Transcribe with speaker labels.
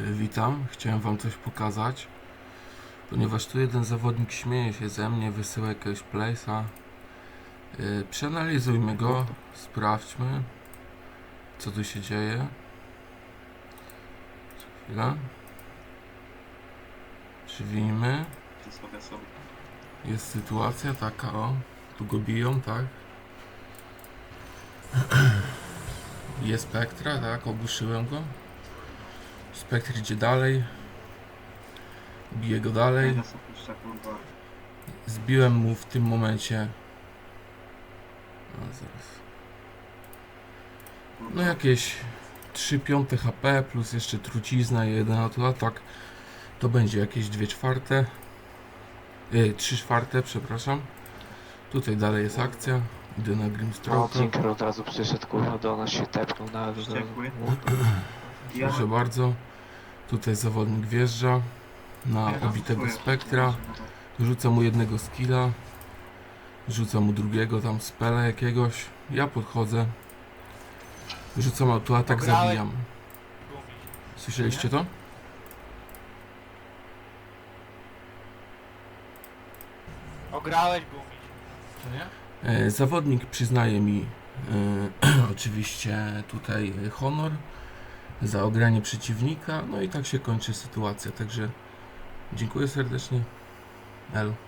Speaker 1: Y, Witam, chciałem wam coś pokazać. Ponieważ tu jeden zawodnik śmieje się ze mnie, wysyła jakiegoś place'a. Y, Przeanalizujmy go, sprawdźmy, co tu się dzieje. Chwilę. Przywijmy. Jest sytuacja taka, o. Tu go biją, tak? Jest spektra, tak? Ogłuszyłem go. Spektr idzie dalej. Bije go dalej.
Speaker 2: Kurwa.
Speaker 1: Zbiłem mu w tym momencie. A, zaraz. No jakieś 3 piąte HP plus jeszcze trucizna i jeden autoatak. To będzie jakieś 2 czwarte. Yy, 3 czwarte, przepraszam. Tutaj dalej jest akcja. Idę na Grimstroke.
Speaker 3: Tinker od razu przyszedł, kurwa, do nas się tepnął na.
Speaker 2: Wściekły. Ja
Speaker 1: Proszę bardzo. Tutaj zawodnik wjeżdża na obitego spektra.
Speaker 2: puszczę.
Speaker 1: Rzuca mu jednego skilla. Rzuca mu drugiego tam spela jakiegoś. Ja podchodzę. Rzucam autoatak, zabijam. Słyszeliście to?
Speaker 4: Ograłeś gumiś.
Speaker 1: E, Zawodnik przyznaje mi e, oczywiście tutaj honor za ogranie przeciwnika. No i tak się kończy sytuacja. Także dziękuję serdecznie. Elo.